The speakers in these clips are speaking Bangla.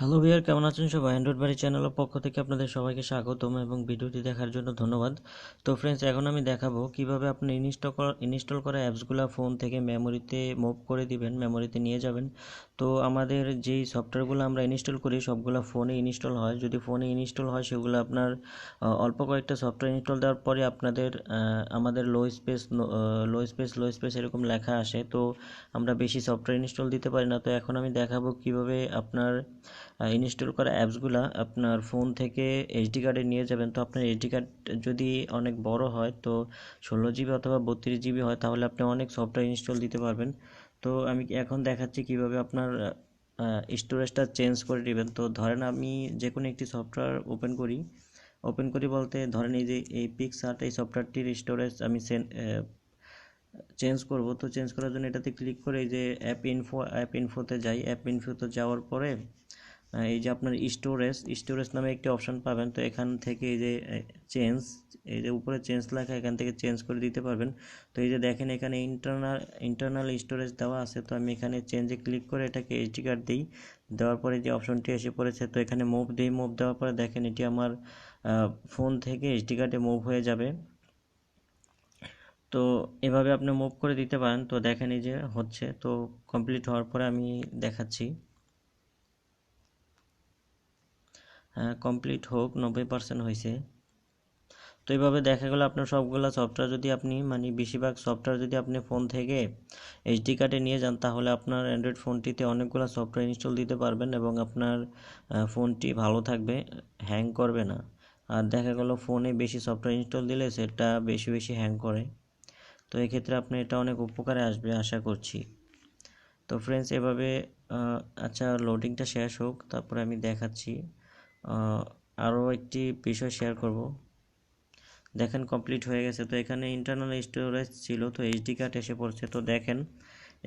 হ্যালো ভিয়ার কেমন আছেন সবাই? অ্যান্ড্রয়েড বাড়ি চ্যানেলের পক্ষ থেকে আপনাদের সবাইকে স্বাগতম এবং ভিডিওটি দেখার জন্য ধন্যবাদ। তো ফ্রেন্ডস এখন আমি দেখাবো কীভাবে আপনি ইনস্টল করা ইনস্টল করা অ্যাপসগুলো ফোন থেকে মেমোরিতে মুভ করে দিবেন মেমোরিতে নিয়ে যাবেন। তো আমাদের যেই সফটওয়্যারগুলো আমরা ইনস্টল করি, সবগুলো ফোনে ইনস্টল হয়। যদি ফোনে ইনস্টল হয়, সেগুলো আপনার অল্প কয়েকটা সফটওয়্যার ইনস্টল দেওয়ার পরে আপনাদের আমাদের low space low space low space এরকম লেখা আসে। তো আমরা বেশি সফটওয়্যার ইনস্টল দিতে পারি না। তো এখন আমি দেখাবো কীভাবে আপনার ইনস্টল করা অ্যাপসগুলো আপনার ফোন থেকে এইচডি কার্ডে নিয়ে যাবেন। তো আপনার এইচডি কার্ড যদি অনেক বড় হয়, তো ষোলো জিবি অথবা বত্রিশ জিবি হয়, তাহলে আপনি অনেক সফটওয়্যার ইনস্টল দিতে পারবেন। তো আমি এখন দেখাচ্ছি কীভাবে আপনার স্টোরেজটা চেঞ্জ করে নেবেন। তো ধরেন আমি যে কোনো একটি সফটওয়্যার ওপেন করি। ওপেন করি বলতে ধরেন এই যে, এই পিক্সার্ট এই সফটওয়্যারটির স্টোরেজ আমি চেঞ্জ করব। তো চেঞ্জ করার জন্য এটাতে ক্লিক করে এই যে অ্যাপ ইনফো অ্যাপ ইনফোতে যাই। অ্যাপ ইনফোতে যাওয়ার পরে এই যে আপনার স্টোরেজ স্টোরেজ নামে একটি অপশান পাবেন। তো এখান থেকে এই যে চেঞ্জ এই যে উপরে চেঞ্জ লেখা, এখান থেকে চেঞ্জ করে দিতে পারবেন। তো এই যে দেখেন এখানে ইন্টারনাল ইন্টারনাল স্টোরেজ দেওয়া আছে। তো আমি এখানে চেঞ্জে ক্লিক করে এটাকে এইচডি কার্ড দিই। দেওয়ার পরে যে অপশনটি এসে পড়েছে, তো এখানে মুভ দিই মুভ দেওয়ার পরে দেখেন এটি আমার ফোন থেকে এইচডি কার্ডে মুভ হয়ে যাবে। তো এভাবে আপনি মুভ করে দিতে পারেন। তো দেখেন এই যে হচ্ছে, তো কমপ্লিট হওয়ার পরে আমি দেখাচ্ছি। কমপ্লিট হোক, নব্বই পার্সেন্ট হয়েছে তো এইভাবে দেখা গেলো আপনার সবগুলো সফটওয়্যার যদি আপনি মানে বেশিরভাগ সফটওয়্যার যদি আপনি ফোন থেকে এইচডি কার্ডে নিয়ে যান, তাহলে আপনার অ্যান্ড্রয়েড ফোনটিতে অনেকগুলো সফটওয়্যার ইনস্টল দিতে পারবেন এবং আপনার ফোনটি ভালো থাকবে হ্যাং করবে না। আর দেখা গেলো ফোনে বেশি সফটওয়্যার ইনস্টল দিলে সেটা বেশি বেশি হ্যাং করে। তো এক্ষেত্রে আপনি এটা অনেক উপকারে আসবে, আশা করছি। তো ফ্রেন্ডস এভাবে আচ্ছা লোডিংটা শেষ হোক, তারপরে আমি দেখাচ্ছি। আরও একটি বিষয় শেয়ার করব। দেখেন কমপ্লিট হয়ে গেছে। তো এখানে ইন্টারনাল স্টোরেজ ছিল, তো এইচডি কার্ড এসে পড়ছে। তো দেখেন,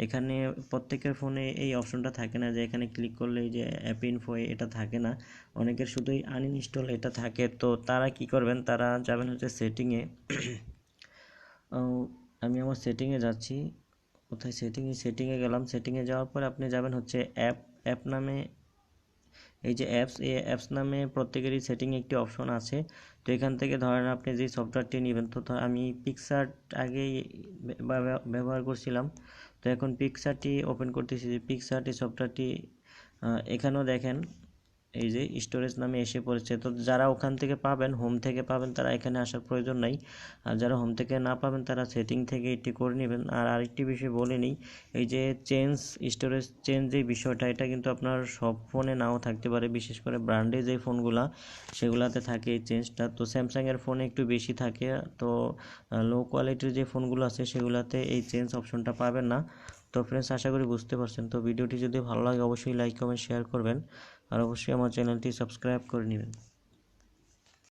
এখানে প্রত্যেকের ফোনে এই অপশনটা থাকে না যে এখানে ক্লিক করলে যে অ্যাপ ইনফো এটা থাকে না। অনেকের শুধুই আনইনস্টল এটা থাকে। তো তারা কি করবেন? তারা যাবেন হচ্ছে সেটিংয়ে আমি আমার সেটিংয়ে যাচ্ছি। কোথায়? সেটিংয়ে সেটিংয়ে গেলাম। সেটিংয়ে যাওয়ার পর আপনি যাবেন হচ্ছে অ্যাপ অ্যাপ নামে এই যে অ্যাপস এ অ্যাপস নামে প্রত্যেকেরই সেটিং একটি অপশন আছে। তো এখান থেকে ধরেন আপনি যে সফটওয়্যারটি নেবেন, তো আমি পিকসার্ট আগে ব্যবহার করছিলাম। তো এখন পিকচারটি ওপেন করতেছি যে পিকচারটি সফটওয়্যারটি এখানেও দেখেন এই যে স্টোরেজ নামে এসে পড়েছে। তো যারা ওখান থেকে পাবেন হোম থেকে পাবেন, তারা এখানে আসার প্রয়োজন নাই। আর যারা হোম থেকে না পাবেন, তারা সেটিং থেকে এটি করে নেবেন। আর আরেকটি বিষয় বলে নিই, এই যে চেঞ্জ স্টোরেজ চেঞ্জ যে বিষয়টা, এটা কিন্তু আপনার সব ফোনে নাও থাকতে পারে। বিশেষ করে ব্র্যান্ডে যে ফোনগুলা সেগুলাতে থাকে এই চেঞ্জটা তো স্যামসাংয়ের ফোনে একটু বেশি থাকে। তো লো কোয়ালিটির যে ফোনগুলো আছে, সেগুলাতে এই চেঞ্জ অপশনটা পাবেন না। তো ফ্রেন্ডস আশা করি বুঝতে পারছেন। তো ভিডিওটি যদি ভালো লাগে, অবশ্যই লাইক কমেন্ট শেয়ার করবেন। আর অবশ্যই আমার চ্যানেলটি সাবস্ক্রাইব করে নেবেন।